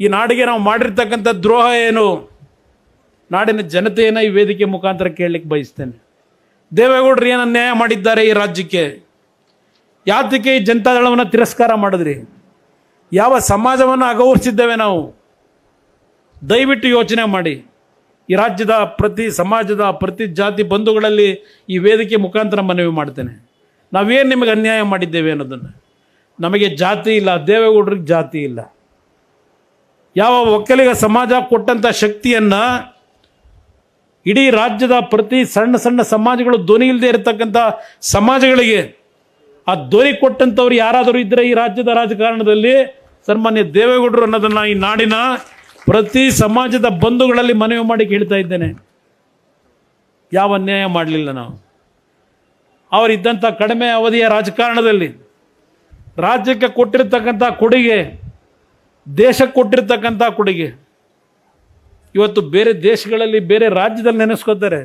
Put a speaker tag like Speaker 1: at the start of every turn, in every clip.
Speaker 1: ಈ ನಾಡಿಗೆ ನಾವು ಮಾಡಿರ್ತಕ್ಕಂಥ ದ್ರೋಹ ಏನು? ನಾಡಿನ ಜನತೆಯನ್ನು ಈ ವೇದಿಕೆ ಮುಖಾಂತರ ಕೇಳಲಿಕ್ಕೆ ಬಯಸ್ತೇನೆ. ದೇವೇಗೌಡರು ಏನು ಅನ್ಯಾಯ ಮಾಡಿದ್ದಾರೆ ಈ ರಾಜ್ಯಕ್ಕೆ? ಯಾತಕ್ಕೆ ಈ ಜನತಾದಳವನ್ನು ತಿರಸ್ಕಾರ ಮಾಡಿದ್ರಿ? ಯಾವ ಸಮಾಜವನ್ನು ಅಗೌರಿಸಿದ್ದೇವೆ ನಾವು? ದಯವಿಟ್ಟು ಯೋಚನೆ ಮಾಡಿ. ಈ ರಾಜ್ಯದ ಪ್ರತಿ ಸಮಾಜದ ಪ್ರತಿ ಜಾತಿ ಬಂಧುಗಳಲ್ಲಿ ಈ ವೇದಿಕೆ ಮುಖಾಂತರ ಮನವಿ ಮಾಡ್ತೇನೆ. ನಾವೇನು ನಿಮಗೆ ಅನ್ಯಾಯ ಮಾಡಿದ್ದೇವೆ ಅನ್ನೋದನ್ನು. ನಮಗೆ ಜಾತಿ ಇಲ್ಲ, ದೇವೇಗೌಡ್ರಿಗೆ ಜಾತಿ ಇಲ್ಲ. ಯಾವ ಒಕ್ಕಲಿಗ ಸಮಾಜ ಕೊಟ್ಟಂಥ ಶಕ್ತಿಯನ್ನು ಇಡೀ ರಾಜ್ಯದ ಪ್ರತಿ ಸಣ್ಣ ಸಣ್ಣ ಸಮಾಜಗಳು ಧ್ವನಿ ಇಲ್ಲದೆ ಇರತಕ್ಕಂಥ ಸಮಾಜಗಳಿಗೆ ಆ ಧ್ವನಿ ಕೊಟ್ಟಂಥವ್ರು ಯಾರಾದರೂ ಇದ್ದರೆ ಈ ರಾಜ್ಯದ ರಾಜಕಾರಣದಲ್ಲಿ ಸನ್ಮಾನ್ಯ ದೇವೇಗೌಡರು ಅನ್ನೋದನ್ನು ಈ ನಾಡಿನ ಪ್ರತಿ ಸಮಾಜದ ಬಂಧುಗಳಲ್ಲಿ ಮನವಿ ಮಾಡಿ ಕೇಳ್ತಾ ಇದ್ದೇನೆ. ಯಾವ ಅನ್ಯಾಯ ಮಾಡಲಿಲ್ಲ ನಾವು. ಅವರಿದ್ದಂಥ ಕಡಿಮೆ ಅವಧಿಯ ರಾಜಕಾರಣದಲ್ಲಿ ರಾಜ್ಯಕ್ಕೆ ಕೊಟ್ಟಿರತಕ್ಕಂಥ ಕೊಡುಗೆ ದೇಶಕ್ಕೆ ಕೊಟ್ಟಿರ್ತಕ್ಕಂಥ ಕೊಡುಗೆ. ಇವತ್ತು ಬೇರೆ ದೇಶಗಳಲ್ಲಿ ಬೇರೆ ರಾಜ್ಯದಲ್ಲಿ ನೆನೆಸ್ಕೋತಾರೆ.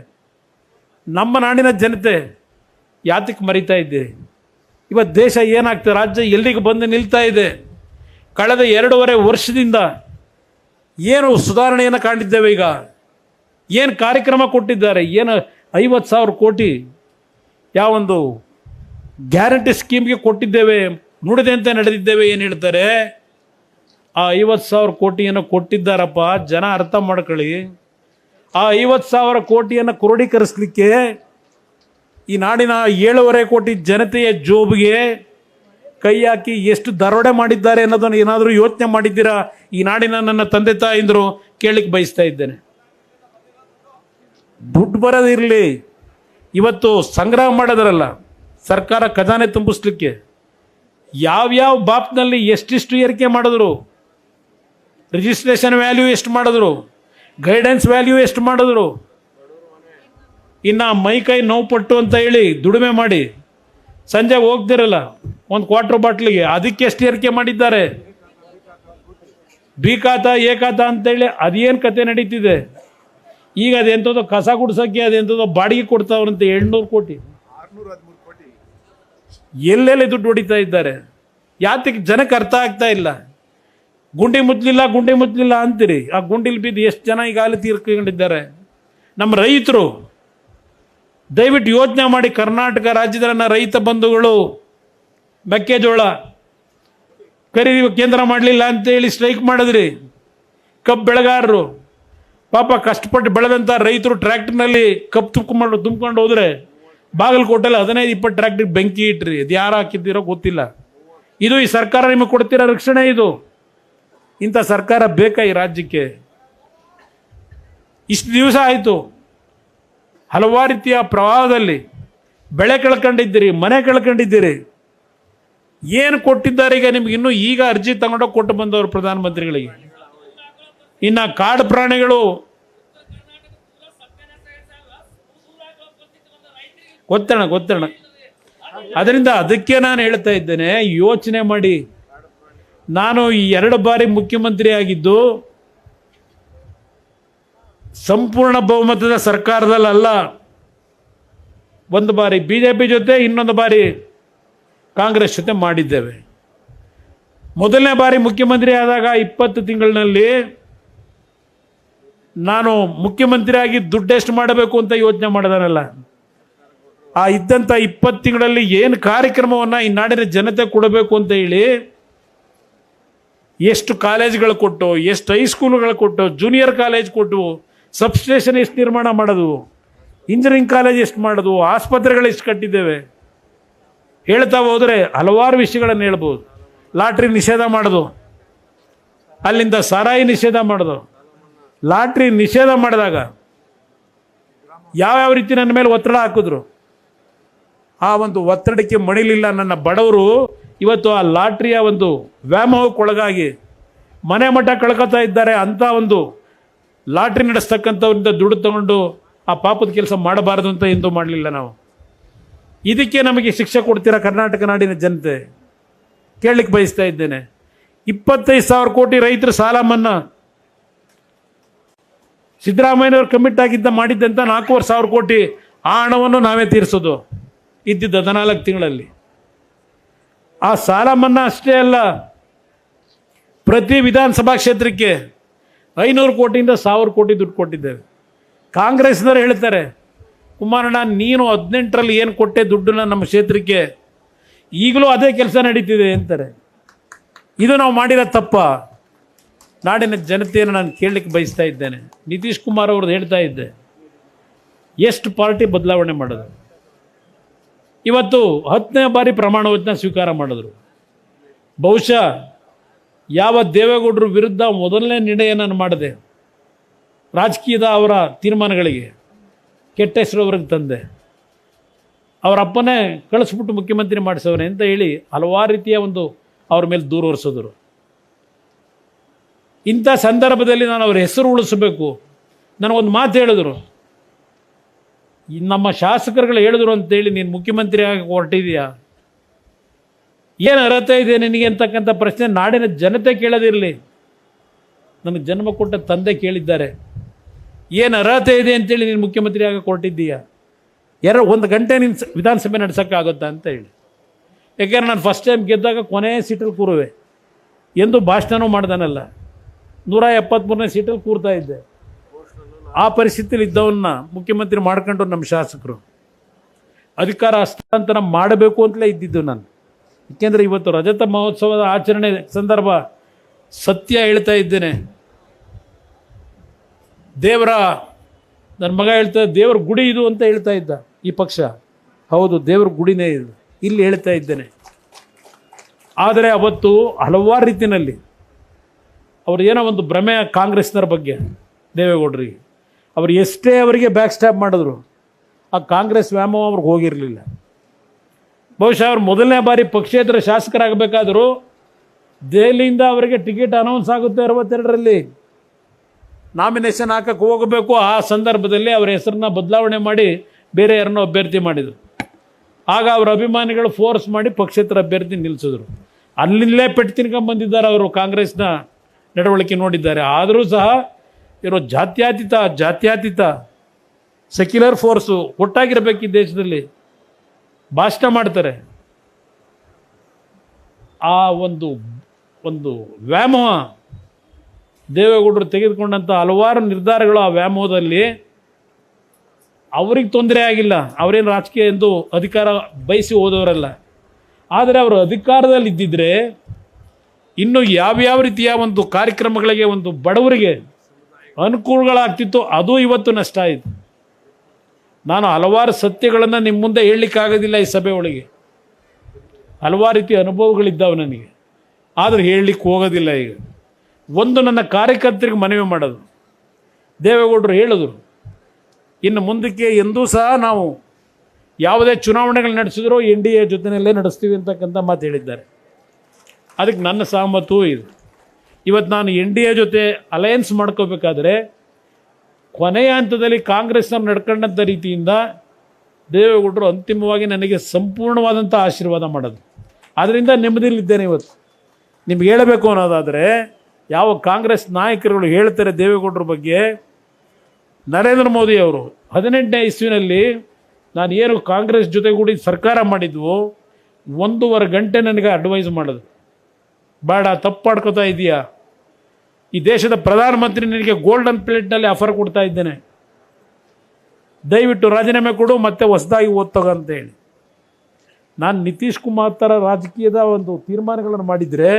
Speaker 1: ನಮ್ಮ ನಾಡಿನ ಜನತೆ ಯಾತಕ್ಕೆ ಮರಿತಾ ಇದ್ದೀರಿ ಇವತ್ತು ದೇಶ ಏನಾಗ್ತದೆ ರಾಜ್ಯ ಎಲ್ಲಿಗೆ ಬಂದು ನಿಲ್ತಾ ಇದೆ? ಕಳೆದ ಎರಡೂವರೆ ವರ್ಷದಿಂದ ಏನು ಸುಧಾರಣೆಯನ್ನು ಕಾಣಿದ್ದೇವೆ ಈಗ? ಏನು ಕಾರ್ಯಕ್ರಮ ಕೊಟ್ಟಿದ್ದಾರೆ? ಏನು ಐವತ್ತು ಸಾವಿರ ಕೋಟಿ ಯಾವೊಂದು ಗ್ಯಾರಂಟಿ ಸ್ಕೀಮ್ಗೆ ಕೊಟ್ಟಿದ್ದೇವೆ ನುಡಿದಂತೆ ನಡೆದಿದ್ದೇವೆ, ಏನು ಹೇಳ್ತಾರೆ? ಆ ಐವತ್ತು ಸಾವಿರ ಕೋಟಿಯನ್ನು ಕೊಟ್ಟಿದ್ದಾರಪ್ಪ, ಜನ ಅರ್ಥ ಮಾಡ್ಕೊಳ್ಳಿ. ಆ ಐವತ್ತು ಸಾವಿರ ಕೋಟಿಯನ್ನು ಕ್ರೋಢೀಕರಿಸಲಿಕ್ಕೆ ಈ ನಾಡಿನ ಏಳುವರೆ ಕೋಟಿ ಜನತೆಯ ಜೋಬ್ಗೆ ಕೈ ಹಾಕಿ ಎಷ್ಟು ದರೋಡೆ ಮಾಡಿದ್ದಾರೆ ಅನ್ನೋದನ್ನು ಏನಾದರೂ ಯೋಚನೆ ಮಾಡಿದ್ದೀರಾ? ಈ ನಾಡಿನ ನನ್ನ ತಂದೆ ತಾಯಿಂದರು ಕೇಳಲಿಕ್ಕೆ ಬಯಸ್ತಾ ಇದ್ದೇನೆ. ದುಡ್ಡು ಬರೋದಿರಲಿ ಇವತ್ತು ಸಂಗ್ರಹ ಮಾಡೋದ್ರಲ್ಲ, ಸರ್ಕಾರ ಖಜಾನೆ ತುಂಬಿಸ್ಲಿಕ್ಕೆ. ಯಾವ್ಯಾವ ಬಾಪ್ನಲ್ಲಿ ಎಷ್ಟಿಷ್ಟು ಏರಿಕೆ ಮಾಡಿದ್ರು? ರಿಜಿಸ್ಟ್ರೇಷನ್ ವ್ಯಾಲ್ಯೂ ಎಷ್ಟು ಮಾಡಿದ್ರು? ಗೈಡೆನ್ಸ್ ವ್ಯಾಲ್ಯೂ ಎಷ್ಟು ಮಾಡಿದ್ರು? ಇನ್ನು ಮೈ ಕೈ ನೋವು ಪಟ್ಟು ಅಂತ ಹೇಳಿ ದುಡಿಮೆ ಮಾಡಿ. ಸಂಜೆ ಹೋಗ್ತಿರಲ್ಲ, ಒಂದು ಕ್ವಾರ್ಟರ್ ಬಾಟ್ಲಿಗೆ ಅದಕ್ಕೆ ಎಷ್ಟು ಏರಿಕೆ ಮಾಡಿದ್ದಾರೆ? ಬಿ ಖಾತ, ಎ ಖಾತ ಅಂತೇಳಿ ಅದೇನು ಕತೆ ನಡೀತಿದೆ? ಈಗ ಅದೆಂಥದ್ದು ಕಸ ಗುಡ್ಸೋಕ್ಕೆ ಅದೆಂಥದ್ದು ಬಾಡಿಗೆ ಕೊಡ್ತಾವ್ರಂತೆ ಎಂಟುನೂರು ಕೋಟಿ. ಎಲ್ಲೆಲ್ಲಿ ದುಡ್ಡು ಹೊಡಿತಾ ಇದ್ದಾರೆ? ಯಾತಕ್ಕೆ ಜನಕ್ಕೆ ಅರ್ಥ ಆಗ್ತಾ ಇಲ್ಲ? ಗುಂಡಿ ಮುದ್ಲಿಲ್ಲ ಗುಂಡಿ ಮುದ್ಲಿಲ್ಲ ಅಂತೀರಿ. ಆ ಗುಂಡಿಲಿ ಬಿದ್ದು ಎಷ್ಟು ಜನ ಈಗ ಅಲ್ಲಿ ತೀರ್ಕೊಂಡಿದ್ದಾರೆ? ನಮ್ಮ ರೈತರು, ದಯವಿಟ್ಟು ಯೋಚನೆ ಮಾಡಿ ಕರ್ನಾಟಕ ರಾಜ್ಯದ ನನ್ನ ರೈತ ಬಂಧುಗಳು, ಮೆಕ್ಕೆಜೋಳ ಖರೀದಿ ಕೇಂದ್ರ ಮಾಡಲಿಲ್ಲ ಅಂತೇಳಿ ಸ್ಟ್ರೈಕ್ ಮಾಡಿದ್ರಿ. ಕಬ್ಬು ಬೆಳೆಗಾರರು, ಪಾಪ ಕಷ್ಟಪಟ್ಟು ಬೆಳೆದಂಥ ರೈತರು ಟ್ರ್ಯಾಕ್ಟರ್ನಲ್ಲಿ ಕಬ್ಬು ತುಂಬ್ಕೊಂಡು ತುಂಬ್ಕೊಂಡು ಹೋದ್ರೆ ಬಾಗಲಕೋಟೆಲ್ಲಿ ಹದಿನೈದು, ಇಪ್ಪತ್ತು ಟ್ರ್ಯಾಕ್ಟ್ರಿಗೆ ಬೆಂಕಿ ಇಟ್ರಿ. ಅದು ಯಾರು ಹಾಕಿದ್ದೀರೋ ಗೊತ್ತಿಲ್ಲ. ಇದು ಈ ಸರ್ಕಾರ ನಿಮಗೆ ಕೊಡ್ತಿರೋ ರಕ್ಷಣೆ ಇದು. ಇಂಥ ಸರ್ಕಾರ ಬೇಕಾ ಈ ರಾಜ್ಯಕ್ಕೆ? ಇಷ್ಟು ದಿವಸ ಆಯಿತು. ಹಲವಾರು ರೀತಿಯ ಪ್ರವಾಹದಲ್ಲಿ ಬೆಳೆ ಕಳ್ಕೊಂಡಿದ್ದೀರಿ, ಮನೆ ಕಳ್ಕೊಂಡಿದ್ದೀರಿ. ಏನು ಕೊಟ್ಟಿದ್ದಾರೆ ಈಗ ನಿಮ್ಗೆ ಇನ್ನೂ ಈಗ ಅರ್ಜಿ ತಗೊಂಡೋಗಿ ಕೊಟ್ಟು ಬಂದವರು ಪ್ರಧಾನಮಂತ್ರಿಗಳಿಗೆ? ಇನ್ನು ಕಾಡು ಪ್ರಾಣಿಗಳು ಗೊತ್ತಣ ಗೊತ್ತಣ ಅದರಿಂದ ಅದಕ್ಕೆ ನಾನು ಹೇಳ್ತಾ ಇದ್ದೇನೆ, ಯೋಚನೆ ಮಾಡಿ. ನಾನು ಈ ಎರಡು ಬಾರಿ ಮುಖ್ಯಮಂತ್ರಿ ಆಗಿದ್ದು ಸಂಪೂರ್ಣ ಬಹುಮತದ ಸರ್ಕಾರದಲ್ಲ ಒಂದು ಬಾರಿ ಬಿ ಜೆ ಪಿ ಜೊತೆ, ಇನ್ನೊಂದು ಬಾರಿ ಕಾಂಗ್ರೆಸ್ ಜೊತೆ ಮಾಡಿದ್ದೇವೆ. ಮೊದಲನೇ ಬಾರಿ ಮುಖ್ಯಮಂತ್ರಿ ಆದಾಗ ಇಪ್ಪತ್ತು ತಿಂಗಳಿನಲ್ಲಿ ನಾನು ಮುಖ್ಯಮಂತ್ರಿಯಾಗಿ ದುಡ್ಡೆಷ್ಟು ಮಾಡಬೇಕು ಅಂತ ಯೋಚನೆ ಮಾಡಿದಾನಲ್ಲ. ಆ ಇದ್ದಂಥ ಇಪ್ಪತ್ತು ತಿಂಗಳಲ್ಲಿ ಏನು ಕಾರ್ಯಕ್ರಮವನ್ನು ಈ ನಾಡಿನ ಜನತೆ ಕೊಡಬೇಕು ಅಂತ ಹೇಳಿ ಎಷ್ಟು ಕಾಲೇಜ್ಗಳು ಕೊಟ್ಟು, ಎಷ್ಟು ಹೈಸ್ಕೂಲ್ಗಳು ಕೊಟ್ಟು ಜೂನಿಯರ್ ಕಾಲೇಜ್ ಕೊಟ್ಟು ಸಬ್ಸ್ಟೇಷನ್ ಎಷ್ಟು ನಿರ್ಮಾಣ ಮಾಡೋದು? ಇಂಜಿನಿಯರಿಂಗ್ ಕಾಲೇಜ್ ಎಷ್ಟು ಮಾಡೋದು? ಆಸ್ಪತ್ರೆಗಳು ಎಷ್ಟು ಕಟ್ಟಿದ್ದೇವೆ? ಹೇಳ್ತಾ ಹೋದರೆ ಹಲವಾರು ವಿಷಯಗಳನ್ನು ಹೇಳ್ಬೋದು. ಲಾಟ್ರಿ ನಿಷೇಧ ಮಾಡೋದು. ಅಲ್ಲಿಂದ ಸಾರಾಯಿ ನಿಷೇಧ ಮಾಡೋದು. ಲಾಟ್ರಿ ನಿಷೇಧ ಮಾಡಿದಾಗ ಯಾವ್ಯಾವ ರೀತಿ ನನ್ನ ಮೇಲೆ ಒತ್ತಡ ಹಾಕಿದ್ರು? ಆ ಒಂದು ಒತ್ತಡಕ್ಕೆ ಮಣಿಲಿಲ್ಲ ನನ್ನ ಬಡವರು ಇವತ್ತು ಆ ಲಾಟ್ರಿಯ ಒಂದು ವ್ಯಾಮೋಹಕ್ಕೊಳಗಾಗಿ ಮನೆ ಮಠ ಕಳ್ಕೊತಾ ಇದ್ದಾರೆ ಅಂತ ಒಂದು ಲಾಟ್ರಿ ನಡೆಸ್ತಕ್ಕಂಥವ್ರಿಂದ ದುಡ್ಡು ತಗೊಂಡು ಆ ಪಾಪದ ಕೆಲಸ ಮಾಡಬಾರದು ಅಂತ ಎಂದೂ ಮಾಡಲಿಲ್ಲ ನಾವು. ಇದಕ್ಕೆ ನಮಗೆ ಶಿಕ್ಷೆ ಕೊಡ್ತೀರಾ ಕರ್ನಾಟಕ ನಾಡಿನ ಜನತೆ? ಕೇಳಲಿಕ್ಕೆ ಬಯಸ್ತಾ ಇದ್ದೇನೆ. ಇಪ್ಪತ್ತೈದು ಸಾವಿರ ಕೋಟಿ ರೈತರ ಸಾಲ ಮನ್ನಾ ಸಿದ್ದರಾಮಯ್ಯನವರು ಕಮಿಟ್ ಆಗಿದ್ದ ಮಾಡಿದ್ದಂಥ ನಾಲ್ಕೂವರೆ ಸಾವಿರ ಕೋಟಿ ಆ ಹಣವನ್ನು ನಾವೇ ತೀರಿಸೋದು. ಇದ್ದಿದ್ದ ಹದಿನಾಲ್ಕು ತಿಂಗಳಲ್ಲಿ. ಆ ಸಾಲ ಮನ್ನಾ ಅಷ್ಟೇ ಅಲ್ಲ, ಪ್ರತಿ ವಿಧಾನಸಭಾ ಕ್ಷೇತ್ರಕ್ಕೆ ಐನೂರು ಕೋಟಿಯಿಂದ ಸಾವಿರ ಕೋಟಿ ದುಡ್ಡು ಕೊಟ್ಟಿದ್ದೇವೆ. ಕಾಂಗ್ರೆಸ್ನವ್ರು ಹೇಳ್ತಾರೆ, ಕುಮಾರಣ್ಣ, ನೀನು ಹದಿನೆಂಟರಲ್ಲಿ ಏನು ಕೊಟ್ಟೆ ದುಡ್ಡನ್ನ ನಮ್ಮ ಕ್ಷೇತ್ರಕ್ಕೆ? ಈಗಲೂ ಅದೇ ಕೆಲಸ ನಡೀತಿದೆ, ಅಂತಾರೆ. ಇದು ನಾವು ಮಾಡಿರೋ ತಪ್ಪ. ನಾಡಿನ ಜನತೆಯನ್ನು ನಾನು ಕೇಳಲಿಕ್ಕೆ ಬಯಸ್ತಾ ಇದ್ದೇನೆ. ನಿತೀಶ್ ಕುಮಾರ್ ಅವ್ರದ್ದು ಹೇಳ್ತಾ ಇದ್ದೆ, ಎಷ್ಟು ಪಾರ್ಟಿ ಬದಲಾವಣೆ ಮಾಡೋದು? ಇವತ್ತು ಹತ್ತನೇ ಬಾರಿ ಪ್ರಮಾಣ ವಚನ ಸ್ವೀಕಾರ ಮಾಡಿದ್ರು. ಬಹುಶಃ ಯಾವ ದೇವೇಗೌಡರ ವಿರುದ್ಧ ಮೊದಲನೇ ನಿರ್ಣಯ ಮಾಡಿದೆ. ರಾಜಕೀಯದ ಅವರ ತೀರ್ಮಾನಗಳಿಗೆ ಕೆಟ್ಟ ಹೆಸರು ಅವ್ರಿಗೆ ತಂದೆ. ಅವರ ಅಪ್ಪನೇ ಕಳಿಸ್ಬಿಟ್ಟು ಮುಖ್ಯಮಂತ್ರಿ ಮಾಡಿಸೋರೆ ಅಂತ ಹೇಳಿ ಹಲವಾರು ರೀತಿಯ ಒಂದು ಅವ್ರ ಮೇಲೆ ದೂರ ಹೊರಿಸಿದ್ರು ಇಂಥ ಸಂದರ್ಭದಲ್ಲಿ ನಾನು ಅವ್ರ ಹೆಸರು ಉಳಿಸಬೇಕು. ನನಗೊಂದು ಮಾತು ಹೇಳಿದ್ರು. ನಮ್ಮ ಶಾಸಕರುಗಳು ಹೇಳಿದ್ರು ಅಂತೇಳಿ ನೀನು ಮುಖ್ಯಮಂತ್ರಿ ಆಗಿ ಹೊರಟಿದೆಯಾ? ಏನು ಅರ್ಹತೆ ಇದೆ ನಿನಗೆ ಅಂತಕ್ಕಂಥ ಪ್ರಶ್ನೆ ನಾಡಿನ ಜನತೆ ಕೇಳೋದಿರಲಿ. ನನಗೆ ಜನ್ಮ ಕೊಟ್ಟ ತಂದೆ ಕೇಳಿದ್ದಾರೆ. ಏನು ಅರ್ಹತೆ ಇದೆ ಅಂತೇಳಿ ನೀನು ಮುಖ್ಯಮಂತ್ರಿ ಆಗಿ ಹೊರಟಿದ್ದೀಯಾ? ಯಾರೋ ಒಂದು ಗಂಟೆ ನಿನ್ನ ವಿಧಾನಸಭೆ ನಡೆಸೋಕ್ಕಾಗುತ್ತಾ ಅಂತ ಹೇಳಿ. ಯಾಕೆಂದ್ರೆ ನಾನು ಫಸ್ಟ್ ಟೈಮ್ ಗೆದ್ದಾಗ ಕೊನೆಯ ಸೀಟಲ್ಲಿ ಕೂರುವೆ. ಎಂದು ಭಾಷಣನೂ ಮಾಡ್ದಾನಲ್ಲ. ನೂರ ಎಪ್ಪತ್ತ್ಮೂರನೇ ಸೀಟಲ್ಲಿ ಕೂರ್ತಾ ಇದ್ದೆ. ಆ ಪರಿಸ್ಥಿತಿಯಲ್ಲಿ ಇದ್ದವನ್ನ ಮುಖ್ಯಮಂತ್ರಿ ಮಾಡ್ಕೊಂಡು ನಮ್ಮ ಶಾಸಕರು. ಅಧಿಕಾರ ಹಸ್ತಾಂತರ ಮಾಡಬೇಕು ಅಂತಲೇ ಇದ್ದಿದ್ದು ನಾನು. ಏಕೆಂದರೆ ಇವತ್ತು ರಜತ ಮಹೋತ್ಸವದ ಆಚರಣೆ ಸಂದರ್ಭ ಸತ್ಯ ಹೇಳ್ತಾ ಇದ್ದೇನೆ. ದೇವರ ನನ್ನ ಮಗ ಹೇಳ್ತಾ, ದೇವರ ಗುಡಿ ಇದು ಅಂತ ಹೇಳ್ತಾ ಇದ್ದ ಈ ಪಕ್ಷ. ಹೌದು, ದೇವರ ಗುಡಿನೇ ಇದು. ಇಲ್ಲಿ ಹೇಳ್ತಾ ಇದ್ದೇನೆ. ಆದರೆ ಅವತ್ತು ಹಲವಾರು ರೀತಿಯಲ್ಲಿ ಅವ್ರು ಏನೋ ಒಂದು ಭ್ರಮೆ ಕಾಂಗ್ರೆಸ್ನರ ಬಗ್ಗೆ ದೇವೇಗೌಡರಿಗೆ. ಅವ್ರು ಎಷ್ಟೇ ಅವರಿಗೆ ಬ್ಯಾಕ್ ಸ್ಟ್ಯಾಪ್ ಮಾಡಿದ್ರು, ಆ ಕಾಂಗ್ರೆಸ್ ವ್ಯಾಮೋಹ ಅವ್ರಿಗೆ ಹೋಗಿರಲಿಲ್ಲ. ಬಹುಶಃ ಅವ್ರು ಮೊದಲನೇ ಬಾರಿ ಪಕ್ಷೇತರ ಶಾಸಕರಾಗಬೇಕಾದರೂ ದೆಹಲಿಯಿಂದ ಅವರಿಗೆ ಟಿಕೆಟ್ ಅನೌನ್ಸ್ ಆಗುತ್ತೆ ಅರವತ್ತೆರಡರಲ್ಲಿ. ನಾಮಿನೇಷನ್ ಹಾಕಕ್ಕೆ ಹೋಗಬೇಕು, ಆ ಸಂದರ್ಭದಲ್ಲಿ ಅವರ ಹೆಸರನ್ನ ಬದಲಾವಣೆ ಮಾಡಿ ಬೇರೆ ಯಾರನ್ನೋ ಅಭ್ಯರ್ಥಿ ಮಾಡಿದರು. ಆಗ ಅವರ ಅಭಿಮಾನಿಗಳು ಫೋರ್ಸ್ ಮಾಡಿ ಪಕ್ಷೇತರ ಅಭ್ಯರ್ಥಿ ನಿಲ್ಲಿಸಿದ್ರು ಅಲ್ಲಿಂದಲೇ ಪೆಟ್ಟು ತಿನ್ಕೊಂಬಂದಿದ್ದಾರೆ ಅವರು ಕಾಂಗ್ರೆಸ್ನ ನಡವಳಿಕೆ ನೋಡಿದ್ದಾರೆ. ಆದರೂ ಸಹ ಇರೋ ಜಾತ್ಯಾತೀತ ಜಾತ್ಯಾತೀತ ಸೆಕ್ಯುಲರ್ ಫೋರ್ಸು ಒಟ್ಟಾಗಿರ್ಬೇಕು ಈ ದೇಶದಲ್ಲಿ. ಭಾಷಣ ಮಾಡ್ತಾರೆ. ಆ ಒಂದು ಒಂದು ವ್ಯಾಮೋಹ ದೇವೇಗೌಡರು ತೆಗೆದುಕೊಂಡಂಥ ಹಲವಾರು ನಿರ್ಧಾರಗಳು ಆ ವ್ಯಾಮೋಹದಲ್ಲಿ. ಅವ್ರಿಗೆ ತೊಂದರೆ ಆಗಿಲ್ಲ. ಅವರೇನು ರಾಜಕೀಯ ಎಂದು ಅಧಿಕಾರ ಬಯಸಿ ಹೋದವರಲ್ಲ. ಆದರೆ ಅವರು ಅಧಿಕಾರದಲ್ಲಿ ಇದ್ದಿದ್ರೆ ಇನ್ನು ಯಾವ್ಯಾವ ರೀತಿಯ ಒಂದು ಕಾರ್ಯಕ್ರಮಗಳಿಗೆ ಒಂದು ಬಡವರಿಗೆ ಅನುಕೂಲಗಳಾಗ್ತಿತ್ತು, ಅದು ಇವತ್ತು ನಷ್ಟ ಆಯಿತು. ನಾನು ಹಲವಾರು ಸತ್ಯಗಳನ್ನು ನಿಮ್ಮ ಮುಂದೆ ಹೇಳಲಿಕ್ಕಾಗೋದಿಲ್ಲ ಈ ಸಭೆ ಒಳಗೆ. ಹಲವಾರು ರೀತಿಯ ಅನುಭವಗಳಿದ್ದಾವೆ ನನಗೆ. ಆದರೆ ಹೇಳಲಿಕ್ಕೆ ಹೋಗೋದಿಲ್ಲ ಈಗ. ಒಂದು ನನ್ನ ಕಾರ್ಯಕರ್ತರಿಗೆ ಮನವಿ ಮಾಡೋದು. ದೇವೇಗೌಡರು ಹೇಳಿದ್ರು, ಇನ್ನು ಮುಂದಕ್ಕೆ ಎಂದೂ ಸಹ ನಾವು ಯಾವುದೇ ಚುನಾವಣೆಗಳು ನಡೆಸಿದ್ರೂ ಎನ್ ಡಿ ಎ ಜೊತೆಯಲ್ಲೇ ನಡೆಸ್ತೀವಿ ಅಂತಕ್ಕಂಥ ಮಾತು ಹೇಳಿದ್ದಾರೆ. ಅದಕ್ಕೆ ನನ್ನ ಸಹಮತವೂ ಇದೆ. ಇವತ್ತು ನಾನು ಎನ್ ಡಿ ಎ ಜೊತೆ ಅಲಯನ್ಸ್ ಮಾಡ್ಕೋಬೇಕಾದ್ರೆ ಕೊನೆಯ ಹಂತದಲ್ಲಿ ಕಾಂಗ್ರೆಸ್ನವ್ರು ನಡ್ಕೊಂಡಂಥ ರೀತಿಯಿಂದ ದೇವೇಗೌಡರು ಅಂತಿಮವಾಗಿ ನನಗೆ ಸಂಪೂರ್ಣವಾದಂಥ ಆಶೀರ್ವಾದ ಮಾಡೋದು. ಆದ್ದರಿಂದ ನೆಮ್ಮದಿಲಿದ್ದೇನೆ ಇವತ್ತು. ನಿಮ್ಗೆ ಹೇಳಬೇಕು ಅನ್ನೋದಾದರೆ ಯಾವ ಕಾಂಗ್ರೆಸ್ ನಾಯಕರುಗಳು ಹೇಳ್ತಾರೆ ದೇವೇಗೌಡರ ಬಗ್ಗೆ, ನರೇಂದ್ರ ಮೋದಿ ಅವರು ಹದಿನೆಂಟನೇ ಇಸ್ವಿನಲ್ಲಿ ನಾನು ಏನು ಕಾಂಗ್ರೆಸ್ ಜೊತೆಗೂಡಿ ಸರ್ಕಾರ ಮಾಡಿದ್ವು, ಒಂದೂವರೆ ಗಂಟೆ ನನಗೆ ಅಡ್ವೈಸ್ ಮಾಡೋದು. ಬೇಡ, ತಪ್ಪು ಮಾಡ್ಕೋತಾ ಇದೀಯಾ? ಈ ದೇಶದ ಪ್ರಧಾನಮಂತ್ರಿ ನಿನಗೆ ಗೋಲ್ಡನ್ ಪ್ಲೇಟ್ನಲ್ಲಿ ಆಫರ್ ಕೊಡ್ತಾ ಇದ್ದೇನೆ. ದಯವಿಟ್ಟು ರಾಜೀನಾಮೆ ಕೊಡು, ಮತ್ತೆ ಹೊಸದಾಗಿ ಓದ್ತೋಗ ಅಂತ ಹೇಳಿ ನಾನು ನಿತೀಶ್ ಕುಮಾರ್ ಥರ ರಾಜಕೀಯದ ಒಂದು ತೀರ್ಮಾನಗಳನ್ನು ಮಾಡಿದರೆ,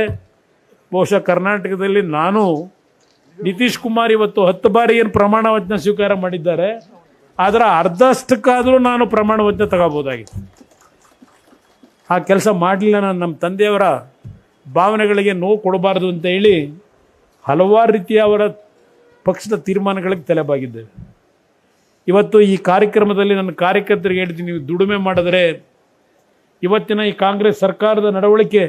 Speaker 1: ಬಹುಶಃ ಕರ್ನಾಟಕದಲ್ಲಿ ನಾನು ನಿತೀಶ್ ಕುಮಾರ್ ಇವತ್ತು ಹತ್ತು ಬಾರಿ ಏನು ಪ್ರಮಾಣ ವಚನ ಸ್ವೀಕಾರ ಮಾಡಿದ್ದಾರೆ, ಅದರ ಅರ್ಧಷ್ಟಕ್ಕಾದರೂ ನಾನು ಪ್ರಮಾಣ ವಚನ ತಗೋಬೋದಾಗಿತ್ತು ಆ ಕೆಲಸ ಮಾಡಲಿಲ್ಲ ನಾನು ನಮ್ಮ ತಂದೆಯವರ ಭಾವನೆಗಳಿಗೆ ನೋವು ಕೊಡಬಾರ್ದು ಅಂತ ಹೇಳಿ ಹಲವಾರು ರೀತಿಯ ಅವರ ಪಕ್ಷದ ತೀರ್ಮಾನಗಳಿಗೆ ತಲೆಬಾಗಿದ್ದೇವೆ ಇವತ್ತು ಈ ಕಾರ್ಯಕ್ರಮದಲ್ಲಿ ನನ್ನ ಕಾರ್ಯಕರ್ತರಿಗೆ ಹೇಳ್ತೀನಿ, ನೀವು ದುಡಿಮೆ ಮಾಡಿದ್ರೆ ಇವತ್ತಿನ ಈ ಕಾಂಗ್ರೆಸ್ ಸರ್ಕಾರದ ನಡವಳಿಕೆ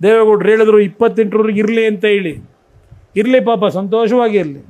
Speaker 1: ದೇವೇಗೌಡರು ಹೇಳಿದ್ರು, ಇಪ್ಪತ್ತೆಂಟರವರೆಗೆ ಇರಲಿ ಅಂತ ಹೇಳಿ. ಇರಲಿ ಪಾಪ, ಸಂತೋಷವಾಗಿ ಇರಲಿ.